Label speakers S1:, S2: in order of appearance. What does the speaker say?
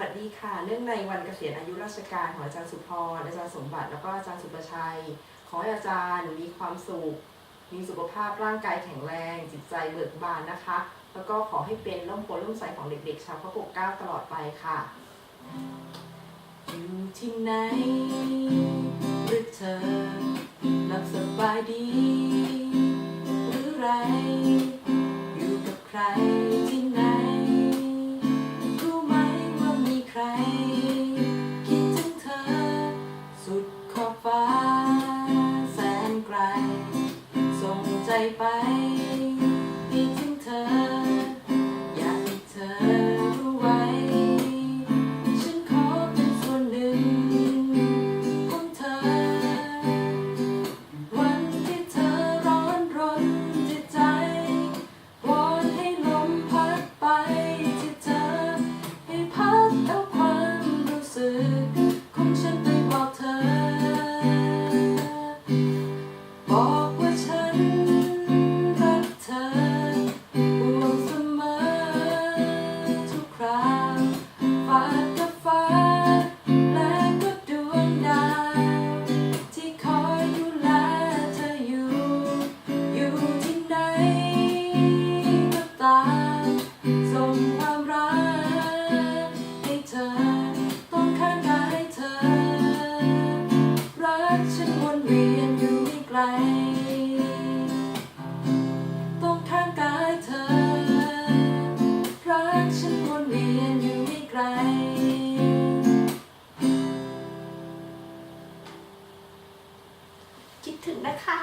S1: วัสดีค่ะเนื่องในวันเกษียณอายุราชการของอาจารย์สุพร อาจารย์สมบัติ แล้วก็อาจารย์สุประชัย ขอให้อาจารย์มีความสุข มีสุขภาพร่างกายแข็งแรง จิตใจเบิกบานนะคะ แล้วก็ขอให้เป็นร่มโพล่มใสของเด็กๆ ชาวพระปกเก้าตลอดไปค่ะ อยู่ที่ไหนหรือเธอหลับสบายดี หรือไร ส่งใจไป ไกล ต้องข้างกายเธอ รักฉันวนเวียนอยู่ไม่ไกล คิดถึงนะคะ